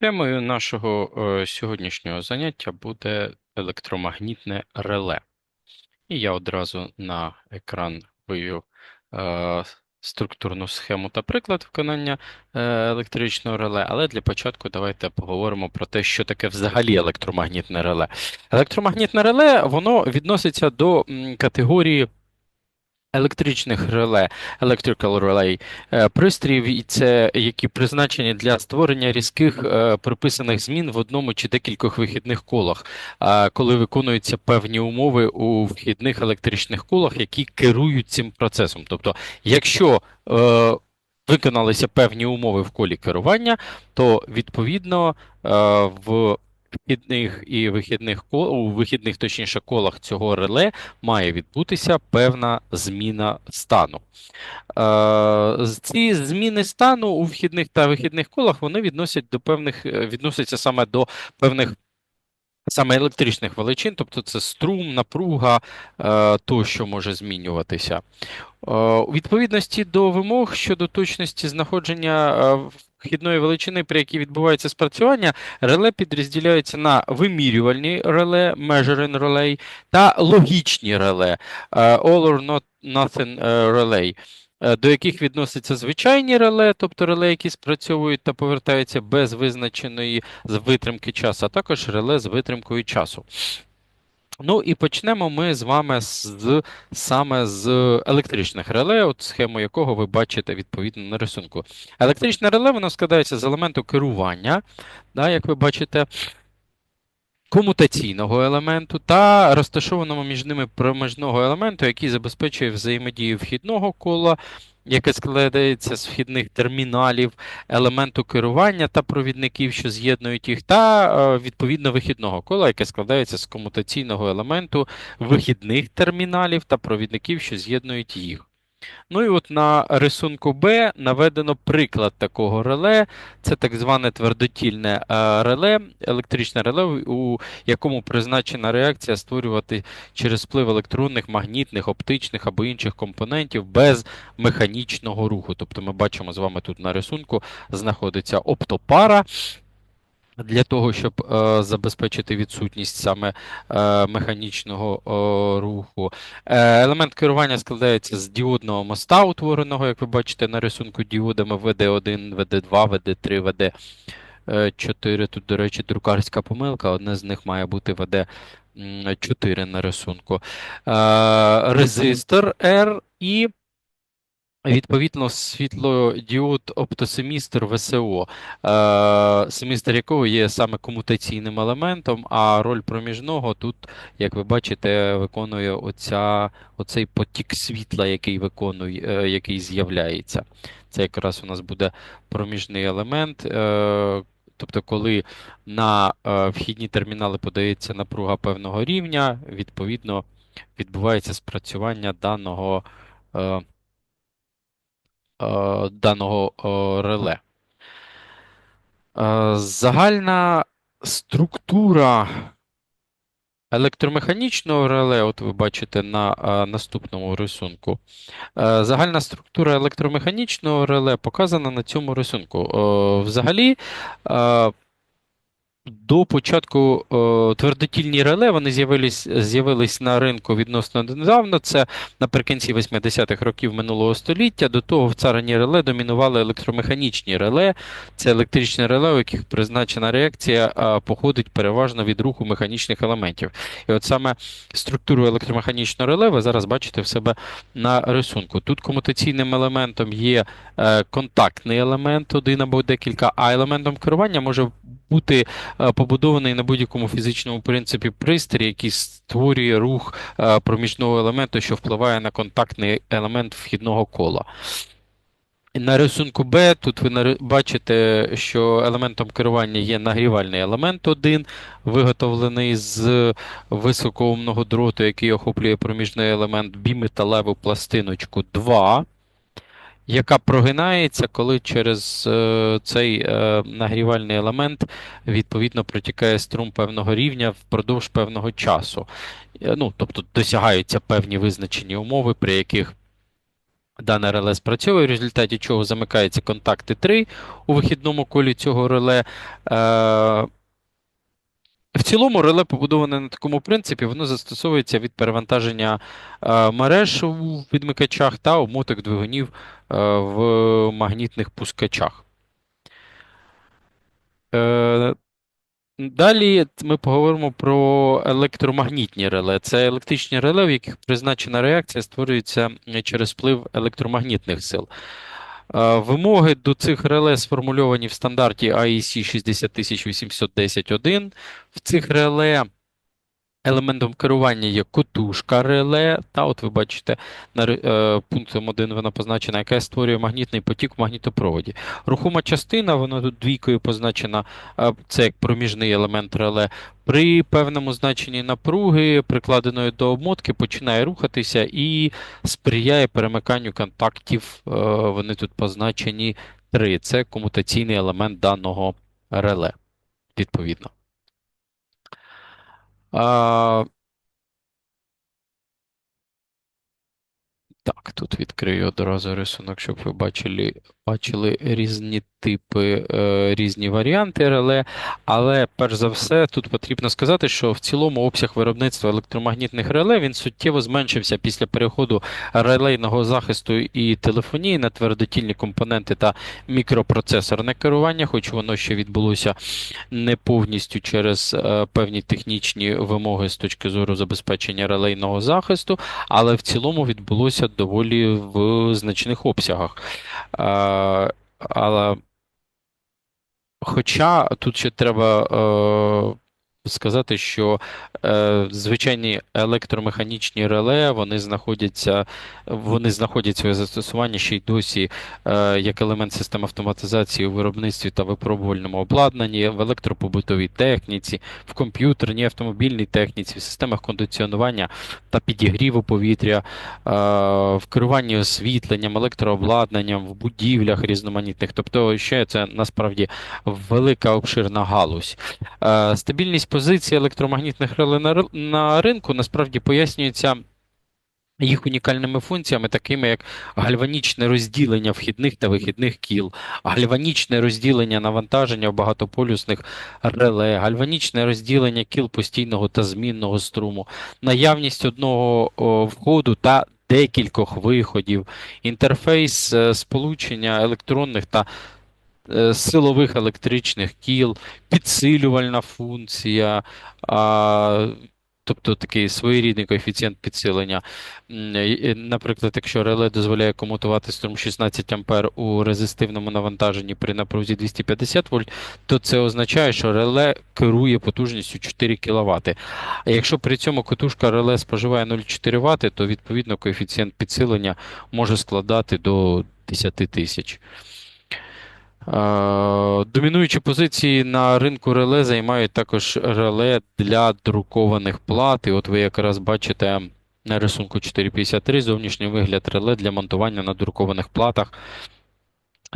Темою нашого е, сьогоднішнього заняття буде електромагнітне реле. І я одразу на екран вивів е, структурну схему та приклад виконання е, електричного реле, але для початку давайте поговоримо про те, що таке взагалі електромагнітне реле. Електромагнітне реле воно відноситься до категорії Електричних реле, electrical relay, е, пристроїв, і це які призначені для створення різких е, приписаних змін в одному чи декількох вихідних колах, коли виконуються певні умови у вхідних електричних колах, які керують цим процесом. Тобто, якщо е, виконалися певні умови в колі керування, то відповідно в вхідних і вихідних кол у вихідних, точніше, колах цього реле має відбутися певна зміна стану. Е, ці зміни стану у вхідних та вихідних колах вони відносять до певних, е, відносяться саме до певних. Саме електричних величин, тобто це струм, напруга е, тощо може змінюватися. У відповідності до вимог щодо точності знаходження вхідної величини, при якій відбувається спрацювання, реле підрозділяються на вимірювальні реле, measuring relay, та логічні реле, е, all or not nothing е, relay, е, до яких відносяться звичайні реле, тобто реле, які спрацьовують та повертаються без визначеної витримки часу, а також реле з витримкою часу. Ну і почнемо ми з вами з саме з електричних реле, от схему якого ви бачите відповідно на рисунку. Електричне реле воно складається з елементу керування, да, як ви бачите, комутаційного елементу та розташованого між ними проміжного елементу, який забезпечує взаємодію вхідного кола. Яке складається з вхідних терміналів, елементу керування та провідників, що з'єднують їх, та е, відповідно вихідного кола, яке складається з комутаційного елементу вихідних терміналів та провідників, що з'єднують їх. Ну і от на рисунку Б наведено приклад такого реле. Це так зване твердотільне е, реле, електричне реле, у якому призначена реакція створювати через вплив електронних, магнітних, оптичних або інших компонентів без механічного руху. Тобто ми бачимо з вами тут на рисунку знаходиться оптопара. Для того, щоб е, забезпечити відсутність саме е, механічного е, руху. Е, елемент керування складається з діодного моста, утвореного, як ви бачите, на рисунку діодами VD1, VD2, VD3, VD4. Тут, до речі, друкарська помилка. Одне з них має бути VD4 на рисунку. Е, резистор R і Відповідно, світлодіод оптосемістр ВСО, е, семістр якого є саме комутаційним елементом, а роль проміжного тут, як ви бачите, виконує оця, оцей потік світла, який виконує, е, який з'являється. Це якраз у нас буде проміжний елемент. Е, Тобто, коли на вхідні термінали подається напруга певного рівня, відповідно відбувається спрацювання даного. Е, е, даного е, реле. Е, Загальна структура електромеханічного реле, от ви бачите на е, наступному рисунку. Е, Загальна структура електромеханічного реле показана на цьому рисунку. Е, Взагалі. До початку е, твердотільні реле вони з'явились з'явились на ринку відносно недавно. Це наприкінці 80-х років минулого століття. До того в царині реле домінували електромеханічні реле. Це електричні реле, у яких призначена реакція е, походить переважно від руху механічних елементів. І от саме структуру електромеханічного реле ви зараз бачите в себе на рисунку. Тут комутаційним елементом є е, контактний елемент, один або декілька, а елементом керування може бути побудований на будь-якому фізичному принципі пристрій, який створює рух е, проміжного елементу, що впливає на контактний елемент вхідного кола. На рисунку Б тут ви бачите, що елементом керування є нагрівальний елемент 1, виготовлений з високоумного дроту, який охоплює проміжний елемент біметалеву пластиночку 2 яка прогинається, коли через е, цей е, нагрівальний елемент відповідно протікає струм певного рівня впродовж певного часу. Е, ну, Тобто досягаються певні визначені умови, при яких Дане реле спрацьовує, в результаті чого замикаються контакти 3 у вихідному колі цього реле. В цілому реле побудоване на такому принципі, воно застосовується від перевантаження е, мереж у відмикачах та обмоток двигунів е, в магнітних пускачах. Е, Далі ми поговоримо про електромагнітні реле. Це електричні реле, в яких призначена реакція створюється через вплив електромагнітних сил. Вимоги до цих реле сформульовані в стандарті IEC 60810.1. В цих реле Елементом керування є котушка реле, та от ви бачите, на е, пунктом 1 вона позначена, яка створює магнітний потік в магнітопроводі. Рухома частина, вона тут двійкою позначена, е, це як проміжний елемент реле. При певному значенні напруги, прикладеної до обмотки, починає рухатися і сприяє перемиканню контактів. е, Вони тут позначені 3. Це комутаційний елемент даного реле, відповідно. Так, тут відкрию одразу рисунок, щоб ви бачили бачили різні типи, е, різні варіанти реле. Але перш за все, тут потрібно сказати, що в цілому обсяг виробництва електромагнітних реле він суттєво зменшився після переходу релейного захисту і телефонії на твердотільні компоненти та мікропроцесорне керування, хоч воно ще відбулося не повністю через е, певні технічні вимоги з точки зору забезпечення релейного захисту, але в цілому відбулося доволі в значних обсягах. Але Хоча тут ще треба е, сказати, що е, звичайні електромеханічні реле вони знаходяться, вони знаходять своє застосування ще й досі е, як елемент системи автоматизації у виробництві та випробувальному обладнанні, в електропобутовій техніці, в комп'ютерній автомобільній техніці, в системах кондиціонування та підігріву повітря, е, в керуванні освітленням, електрообладнанням, в будівлях різноманітних. Тобто, ще це насправді велика обширна галузь. Е, Стабільність позиції електромагнітних реле на ринку насправді пояснюється. Їх унікальними функціями, такими як гальванічне розділення вхідних та вихідних кіл, гальванічне розділення навантаження в багатополюсних реле, гальванічне розділення кіл постійного та змінного струму, наявність одного входу та декількох виходів, інтерфейс е, сполучення електронних та силових електричних кіл, підсилювальна функція, а, тобто такий своєрідний коефіцієнт підсилення. Наприклад, якщо реле дозволяє комутувати струм 16 А у резистивному навантаженні при напрузі 250 вольт, то це означає, що реле керує потужністю 4 кВт. А якщо при цьому катушка реле споживає 0,4 Вт, то відповідно коефіцієнт підсилення може складати до 10 тисяч. Е, Домінуючі позиції на ринку реле займають також реле для друкованих плат. І от ви якраз бачите на рисунку 453 зовнішній вигляд реле для монтування на друкованих платах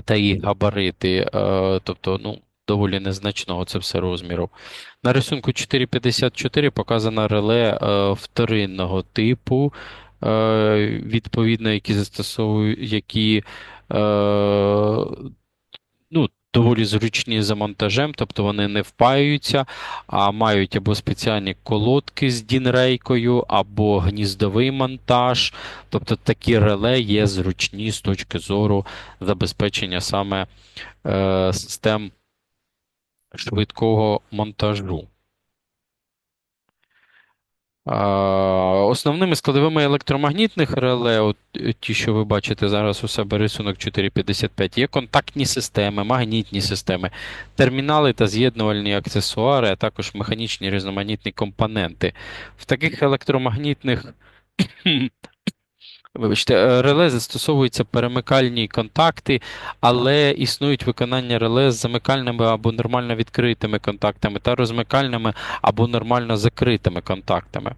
та їх габарити. Е, Тобто, ну, доволі незначного це все розміру. На рисунку 454 показано реле е, вторинного типу, відповідно, які застосовують, які доволі зручні за монтажем, тобто вони не впаюються, а мають або спеціальні колодки з дінрейкою, або гніздовий монтаж. Тобто такі реле є зручні з точки зору забезпечення саме е, систем швидкого монтажу. Основними складовими електромагнітних реле, от е, ті, що ви бачите зараз у себе рисунок 455, є контактні системи, магнітні системи, термінали та з'єднувальні аксесуари, а також механічні різноманітні компоненти. В таких електромагнітних Вибачте, е, реле застосовуються перемикальні контакти, але існують виконання реле з замикальними або нормально відкритими контактами та розмикальними або нормально закритими контактами.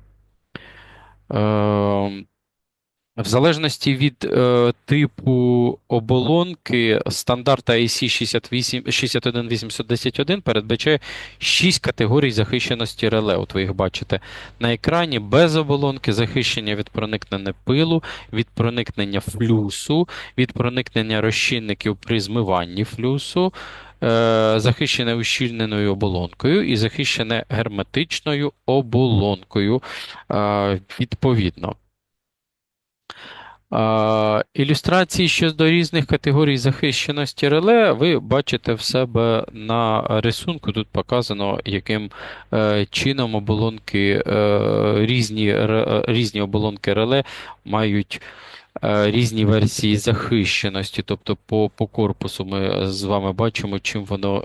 В залежності від е, типу оболонки, стандарт IEC 68 61810.1 передбачає 6 категорій захищеності реле. От ви їх бачите на екрані без оболонки, захищення від проникнення пилу, від проникнення флюсу, від проникнення розчинників при змиванні флюсу, е, захищене ущільненою оболонкою і захищене герметичною оболонкою е, відповідно. Ілюстрації щодо різних категорій захищеності реле ви бачите в себе на рисунку. Тут показано, яким е, чином оболонки е, різні, е, різні оболонки реле мають різні версії захищеності. Тобто по, по корпусу ми з вами бачимо, чим воно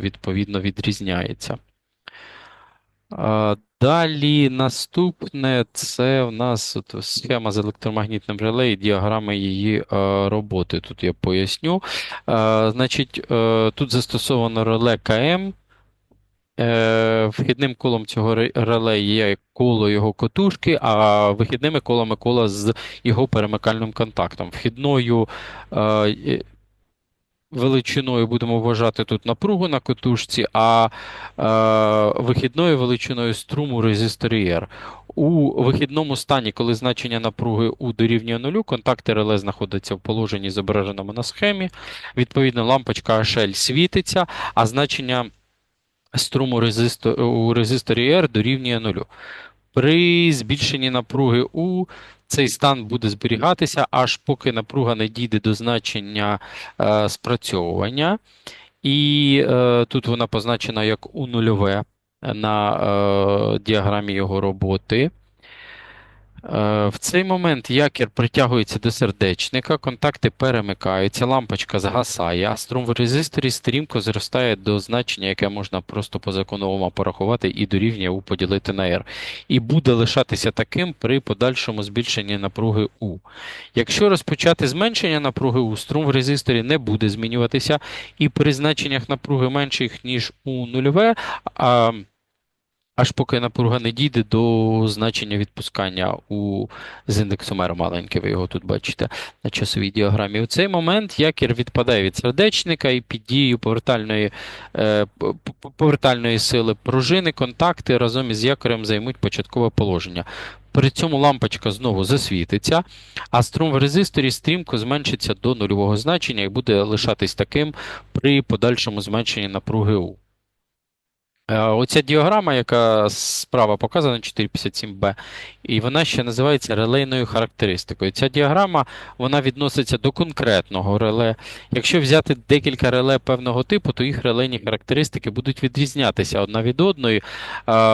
відповідно відрізняється. Далі наступне це в нас от схема з електромагнітним реле і діаграми її е, роботи. Тут я поясню. Е, значить, е, Тут застосовано реле КМ. Вхідним колом цього реле є коло його котушки, а вихідними колами кола з його перемикальним контактом. Вхідною величиною будемо вважати тут напругу на котушці, а е, вихідною величиною струму резисторі R. У вихідному стані, коли значення напруги У дорівнює нулю, контакти реле знаходяться в положенні, зображеному на схемі. Відповідно, лампочка HL світиться, а значення струму резистор, у резисторі R дорівнює нулю. При збільшенні напруги У цей стан буде зберігатися, аж поки напруга не дійде до значення е, спрацьовування. І е, тут вона позначена як У нульове на е, діаграмі його роботи. Е, в цей момент якір притягується до сердечника, контакти перемикаються, лампочка згасає, а струм в резисторі стрімко зростає до значення, яке можна просто по законовому порахувати і дорівнює У поділити на R. І буде лишатися таким при подальшому збільшенні напруги У. Якщо розпочати зменшення напруги У, струм в резисторі не буде змінюватися, і при значеннях напруги менших, ніж У нульове, аж поки напруга не дійде до значення відпускання у з індексом R маленьке, ви його тут бачите на часовій діаграмі. У цей момент якір відпадає від сердечника і під дією повертальної е, повертальної сили пружини, контакти разом із якорем займуть початкове положення. При цьому лампочка знову засвітиться, а струм в резисторі стрімко зменшиться до нульового значення і буде лишатись таким при подальшому зменшенні напруги У. Е, оця діаграма, яка справа показана 457b, і вона ще називається релейною характеристикою. Ця діаграма вона відноситься до конкретного реле. Якщо взяти декілька реле певного типу, то їх релейні характеристики будуть відрізнятися одна від одної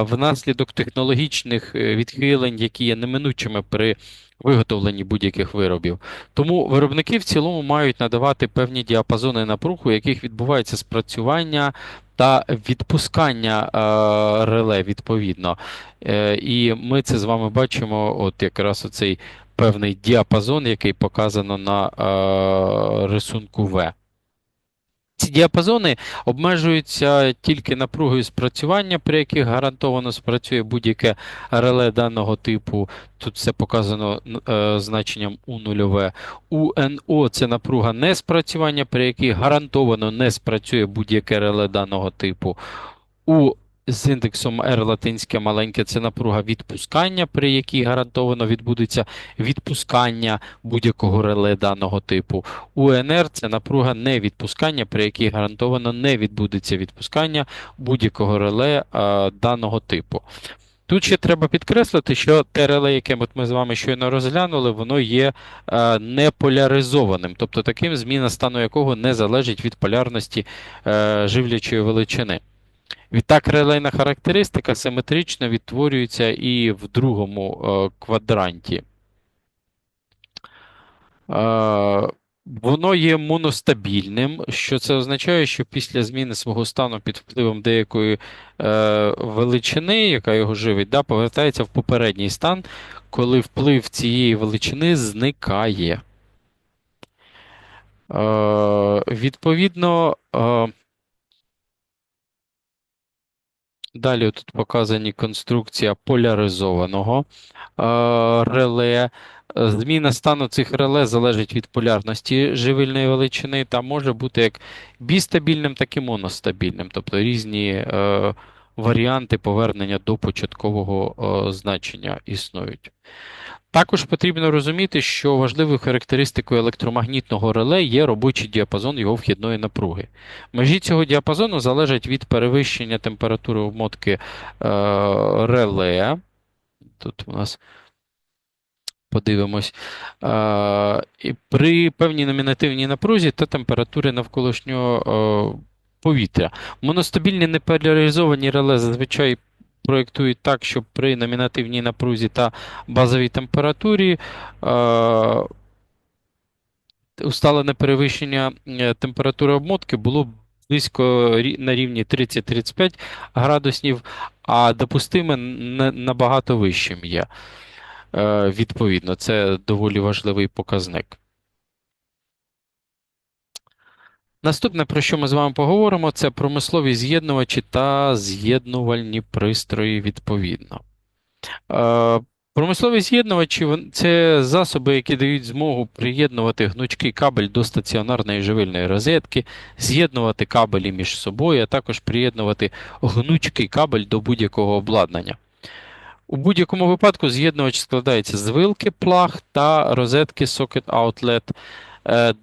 внаслідок технологічних е, відхилень, які є неминучими при виготовленні будь-яких виробів. Тому виробники в цілому мають надавати певні діапазони напруг, у яких відбувається спрацювання та відпускання е, реле відповідно. Е, І ми це з вами бачимо, от якраз оцей певний діапазон, який показано на е, рисунку В. Ці діапазони обмежуються тільки напругою спрацювання, при яких гарантовано спрацює будь-яке реле даного типу. Тут все показано е, значенням у нульове. У НО це напруга неспрацювання, при якій гарантовано не спрацює будь-яке реле даного типу. У з індексом R латинське маленьке це напруга відпускання, при якій гарантовано відбудеться відпускання будь-якого реле даного типу. УНР це напруга невідпускання, при якій гарантовано не відбудеться відпускання будь-якого реле а, даного типу. Тут ще треба підкреслити, що те реле, яке ми з вами щойно розглянули, воно є е, неполяризованим, тобто таким зміна стану якого не залежить від полярності е, живлячої величини. Відтак, релейна характеристика симетрично відтворюється і в другому е, квадранті. Е, Воно є моностабільним, що це означає, що після зміни свого стану під впливом деякої е, величини, яка його живить, да, повертається в попередній стан, коли вплив цієї величини зникає. Е, Відповідно. Е, Далі тут показані конструкція поляризованого е, реле. Е, Зміна стану цих реле залежить від полярності живильної величини та може бути як бістабільним, так і моностабільним, тобто різні е, варіанти повернення до початкового е, значення існують. Також потрібно розуміти, що важливою характеристикою електромагнітного реле є робочий діапазон його вхідної напруги. Межі цього діапазону залежать від перевищення температури обмотки е, реле. Тут у нас подивимось. Е, при певній номінативній напрузі та температурі навколишнього повітря. Моностабільні неполяризовані реле зазвичай проєктують так, щоб при номінативній напрузі та базовій температурі е, усталене перевищення е, температури обмотки було близько на рівні 30-35 градусів, а допустиме набагато вищим є. Е, Відповідно, це доволі важливий показник. Наступне, про що ми з вами поговоримо, це промислові з'єднувачі та з'єднувальні пристрої відповідно. Е, Промислові з'єднувачі це засоби, які дають змогу приєднувати гнучкий кабель до стаціонарної живильної розетки, з'єднувати кабелі між собою, а також приєднувати гнучкий кабель до будь-якого обладнання. У будь-якому випадку з'єднувач складається з вилки, плаг та розетки Socket Outlet,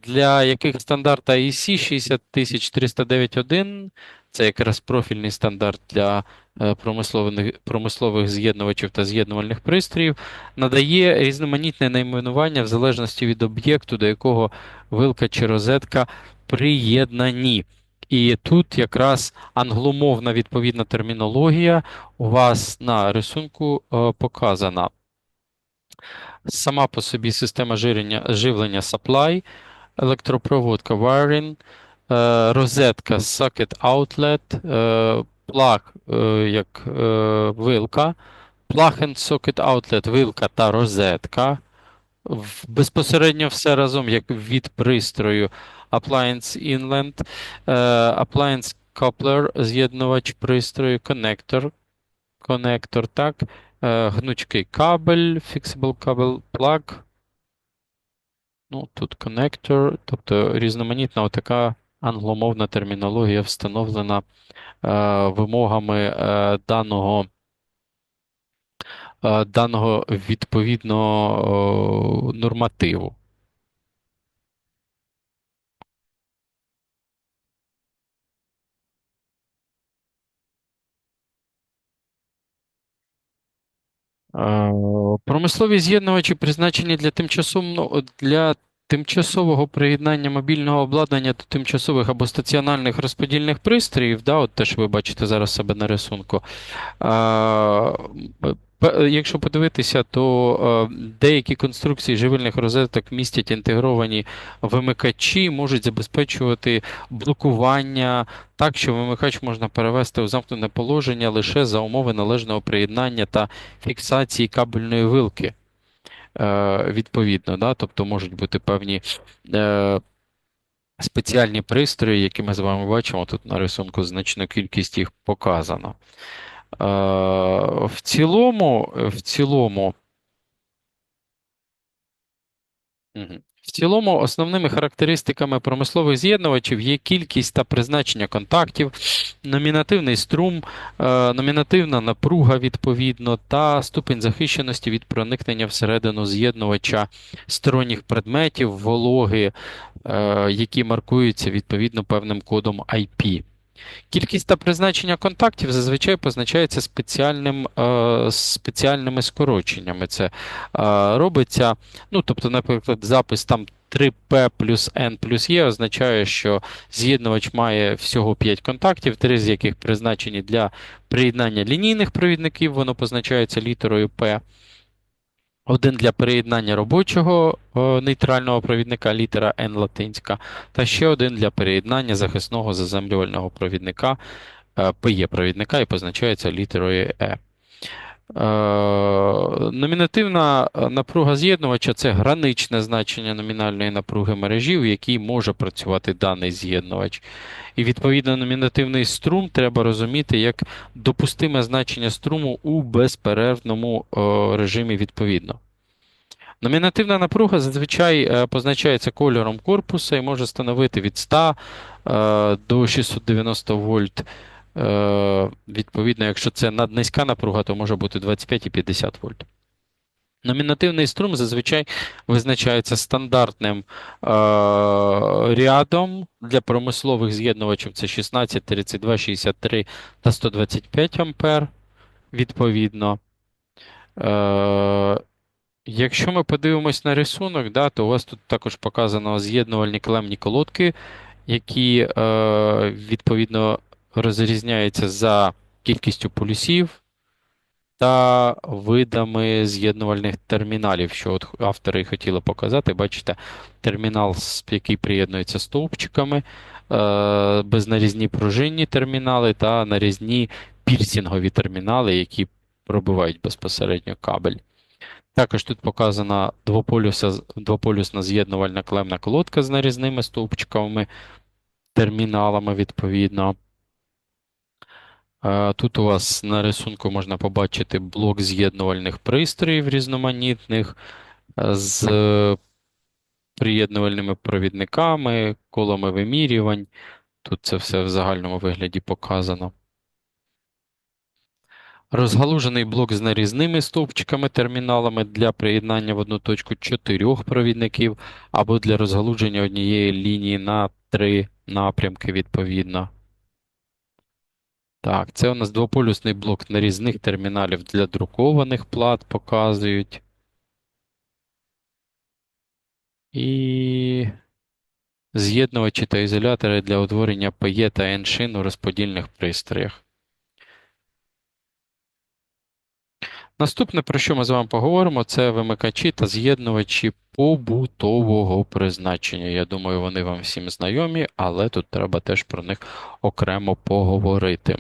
для яких стандарт IEC 60309.1 це якраз профільний стандарт для е, промислових, промислових з'єднувачів та з'єднувальних пристроїв, надає різноманітне найменування в залежності від об'єкту, до якого вилка чи розетка приєднані. І тут якраз англомовна відповідна термінологія у вас на рисунку е, показана. Сама по собі система живлення, живлення supply, електропроводка wiring, е, розетка socket outlet, е, плаг е, як вилка, plug and socket outlet, вилка та розетка. Безпосередньо все разом, як від пристрою Appliance Inland, Appliance Coupler, з'єднувач пристрою, коннектор, коннектор, так, гнучкий кабель, Fixable Cable Plug. Ну, тут коннектор, тобто різноманітна отака англомовна термінологія встановлена е, вимогами е, даного, е, даного відповідного е, нормативу. Промислові з'єднувачі призначені для тимчасового, для тимчасового приєднання мобільного обладнання до тимчасових або стаціональних розподільних пристроїв. Да, от те, що ви бачите зараз себе на рисунку. П- Якщо подивитися, то е, деякі конструкції живильних розеток містять інтегровані вимикачі, можуть забезпечувати блокування так, що вимикач можна перевести у замкнене положення лише за умови належного приєднання та фіксації кабельної вилки. Е, Відповідно, да? тобто можуть бути певні е, спеціальні пристрої, які ми з вами бачимо. Тут на рисунку значну кількість їх показано. Е, В цілому, в цілому, В цілому, основними характеристиками промислових з'єднувачів є кількість та призначення контактів, номінативний струм, е, номінативна напруга відповідно, та ступень захищеності від проникнення всередину з'єднувача сторонніх предметів, вологи, е, які маркуються відповідно певним кодом IP. Кількість та призначення контактів зазвичай позначається спеціальним, е, спеціальними скороченнями. Це е, робиться, ну, тобто, наприклад, запис там 3P плюс N плюс E означає, що з'єднувач має всього 5 контактів, 3 з яких призначені для приєднання лінійних провідників, воно позначається літерою P. Один для переєднання робочого е, нейтрального провідника літера N латинська, та ще один для переєднання захисного заземлювального провідника е, PE провідника і позначається літерою E. Е, Номінативна е, напруга з'єднувача це граничне значення номінальної напруги мережі, в якій може працювати даний з'єднувач. І відповідно номінативний струм треба розуміти як допустиме значення струму у безперервному е, режимі відповідно. Номінативна напруга зазвичай позначається кольором корпуса і може становити від 100 е, до 690 вольт. Е, Відповідно, якщо це наднизька напруга, то може бути 25 і 50 вольт. Номінативний струм зазвичай визначається стандартним е, рядом для промислових з'єднувачів це 16, 32, 63 та 125 ампер, відповідно. Е, Якщо ми подивимось на рисунок, да, то у вас тут також показано з'єднувальні клемні колодки, які е, відповідно розрізняються за кількістю полюсів та видами з'єднувальних терміналів, що от автори хотіли показати. Бачите, термінал, який приєднується стовпчиками, е, безнарізні пружинні термінали та нарізні пірсінгові термінали, які пробивають безпосередньо кабель. Також тут показана двополюсна з'єднувальна клемна колодка з нарізними стовпчиками, терміналами, відповідно. Тут у вас на рисунку можна побачити блок з'єднувальних пристроїв різноманітних з приєднувальними провідниками, колами вимірювань. Тут це все в загальному вигляді показано. Розгалужений блок з нарізними стовпчиками терміналами для приєднання в одну точку чотирьох провідників або для розгалуження однієї лінії на три напрямки відповідно. Так, це у нас двополюсний блок нарізних терміналів для друкованих плат показують. І з'єднувачі та ізолятори для утворення ПЕ та N-шин у розподільних пристроях. Наступне, про що ми з вами поговоримо, це вимикачі та з'єднувачі побутового призначення. Я думаю, вони вам всім знайомі, але тут треба теж про них окремо поговорити.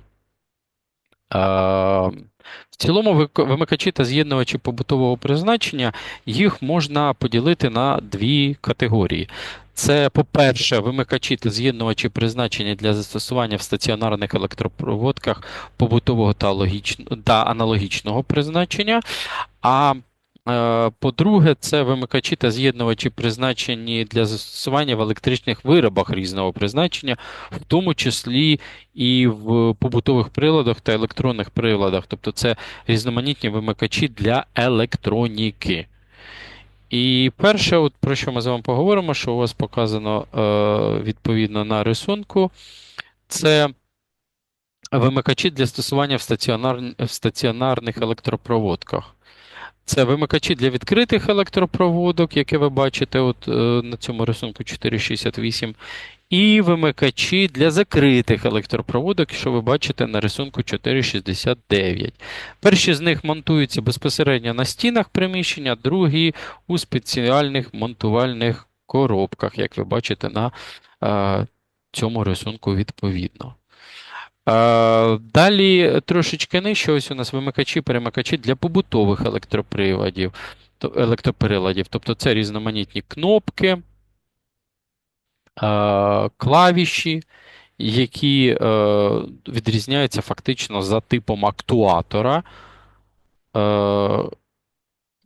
В цілому, вимикачі та з'єднувачі побутового призначення їх можна поділити на дві категорії. Це, по-перше, вимикачі та з'єднувачі призначення для застосування в стаціонарних електропроводках побутового та, логічно, та аналогічного призначення. А по-друге, це вимикачі та з'єднувачі призначені для застосування в електричних виробах різного призначення, в тому числі і в побутових приладах та електронних приладах. Тобто це різноманітні вимикачі для електроніки. І перше, от про що ми з вами поговоримо, що у вас показано е, відповідно на рисунку, це вимикачі для стосування в, стаціонар... в стаціонарних електропроводках. Це вимикачі для відкритих електропроводок, яке ви бачите от, е, на цьому рисунку 468 і вимикачі для закритих електропроводок, що ви бачите на рисунку 469. Перші з них монтуються безпосередньо на стінах приміщення, другі у спеціальних монтувальних коробках, як ви бачите на е, цьому рисунку відповідно. Е, далі трошечки нижче, ось у нас вимикачі-перемикачі для побутових електроприладів, електроприладів. Тобто це різноманітні кнопки. Е, клавіші, які е, відрізняються фактично за типом актуатора.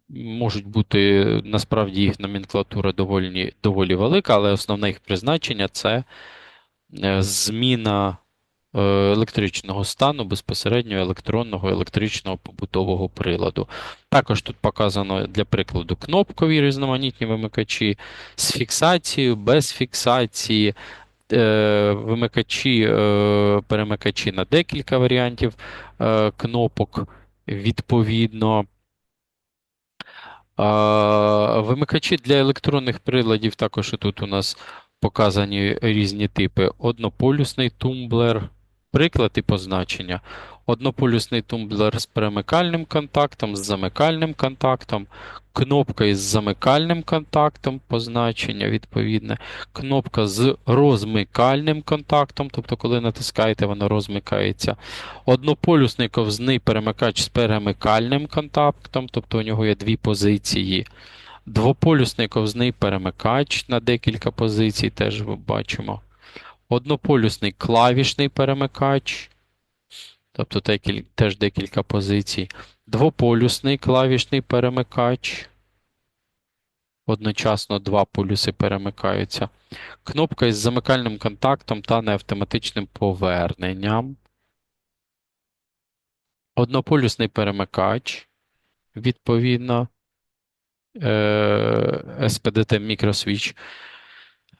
Можуть бути насправді їх номенклатура доволі доволі велика, але основне їх призначення це зміна електричного стану безпосередньо електронного електричного побутового приладу. Також тут показано для прикладу кнопкові різноманітні вимикачі з фіксацією, без фіксації, е, вимикачі, е, перемикачі на декілька варіантів е, кнопок відповідно. Вимикачі для електронних приладів також тут у нас показані різні типи: однополюсний тумблер. Приклад і позначення. Однополюсний тумблер з перемикальним контактом, з замикальним контактом, кнопка із замикальним контактом, позначення відповідне, кнопка з розмикальним контактом, тобто, коли натискаєте, воно розмикається. Однополюсний ковзний перемикач з перемикальним контактом, тобто у нього є дві позиції. Двополюсний ковзний перемикач на декілька позицій, теж ми бачимо однополюсний клавішний перемикач, тобто теж декілька позицій, двополюсний клавішний перемикач. одночасно два полюси перемикаються. Кнопка із замикальним контактом та неавтоматичним поверненням. Однополюсний перемикач, відповідно, е, SPDT мікросвіч.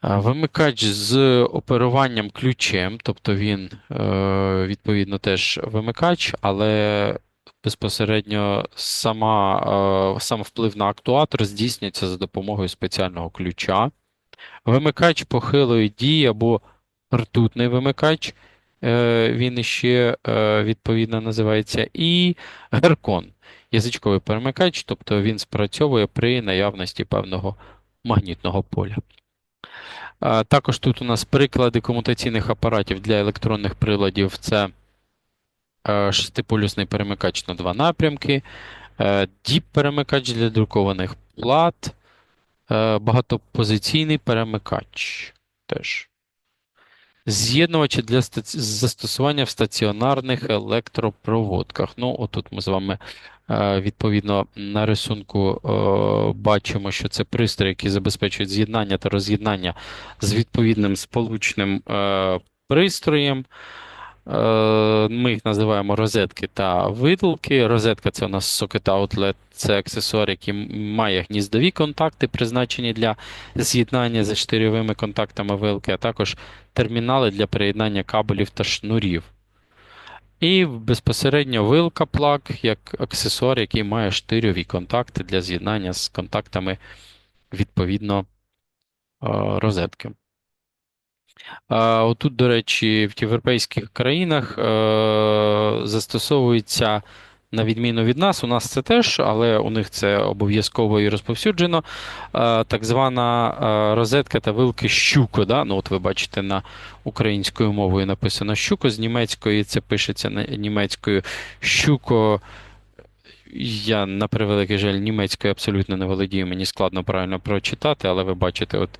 Вимикач з оперуванням ключем, тобто він, е, відповідно, теж вимикач, але безпосередньо сама, е, сам вплив на актуатор здійснюється за допомогою спеціального ключа. Вимикач похилої дії або ртутний вимикач, е, він іще відповідно називається, і геркон, язичковий перемикач, тобто він спрацьовує при наявності певного магнітного поля. Також тут у нас приклади комутаційних апаратів для електронних приладів це е, шестиполюсний перемикач на два напрямки, е, діп-перемикач для друкованих плат, е, багатопозиційний перемикач теж. З'єднувачі для застосування в стаціонарних електропроводках. Ну, отут ми з вами е, відповідно на рисунку е, бачимо, що це пристрої, які забезпечують з'єднання та роз'єднання з відповідним сполучним е, пристроєм. Е, Ми їх називаємо розетки та видалки. Розетка це у нас socket outlet, це аксесуар, який має гніздові контакти, призначені для з'єднання за чотирьовими контактами вилки, а також термінали для приєднання кабелів та шнурів. І безпосередньо вилка плаг як аксесуар, який має штирьові контакти для з'єднання з контактами відповідно е, розетки. А, Отут, до речі, в європейських країнах е, застосовується, на відміну від нас, у нас це теж, але у них це обов'язково і розповсюджено. е, Так звана е, розетка та вилки щуко. Да? Ну, от ви бачите, на українською мовою написано щуко, з німецької це пишеться німецькою щуко. Я, на превеликий жаль, німецькою абсолютно не володію, мені складно правильно прочитати, але ви бачите, от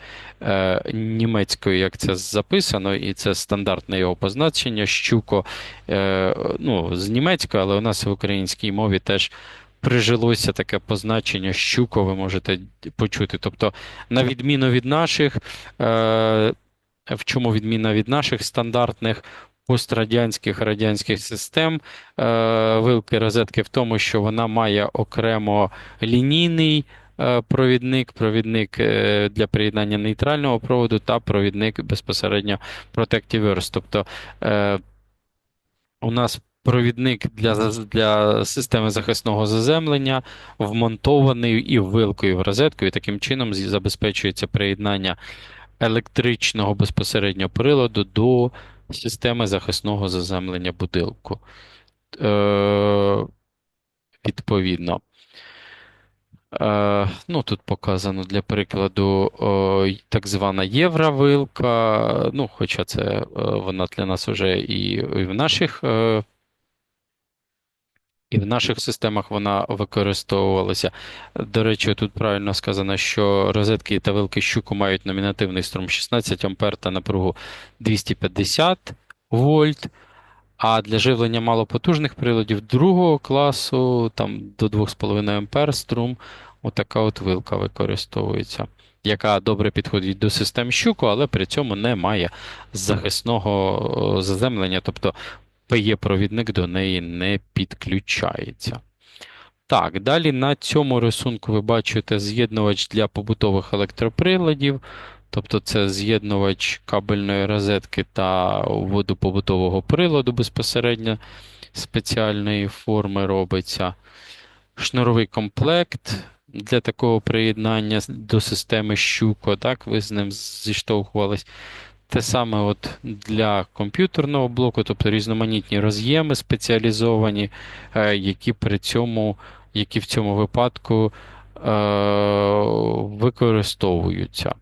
е, німецькою, як це записано, і це стандартне його позначення. Щуко е, ну, з німецької, але у нас в українській мові теж прижилося таке позначення щуко, ви можете почути. Тобто, на відміну від наших, е, в чому відміна від наших стандартних пострадянських радянських систем е, вилки розетки в тому, що вона має окремо лінійний е, провідник, провідник е, для приєднання нейтрального проводу та провідник безпосередньо Protectiverse. Тобто е, у нас провідник для, для системи захисного заземлення вмонтований і вилкою в розетку, і таким чином забезпечується приєднання електричного безпосередньо приладу до системи захисного заземлення будинку. Е, відповідно. Е, ну, тут показано для прикладу е, так звана євровилка. Ну, хоча це е, вона для нас вже і, і в наших. Е, і в наших системах вона використовувалася. До речі, тут правильно сказано, що розетки та вилки щуку мають номінативний струм 16 А та напругу 250 вольт. А для живлення малопотужних приладів другого класу, там до 2,5 А струм, отака от вилка використовується, яка добре підходить до систем щуку, але при цьому не має захисного е, заземлення, тобто PE-провідник до неї не підключається. Так, далі на цьому рисунку ви бачите з'єднувач для побутових електроприладів. Тобто це з'єднувач кабельної розетки та вводу побутового приладу безпосередньо спеціальної форми робиться. Шнуровий комплект для такого приєднання до системи щуко, так, ви з ним зіштовхувались. Те саме от для комп'ютерного блоку, тобто різноманітні роз'єми спеціалізовані, е, які при цьому, які в цьому випадку е, використовуються.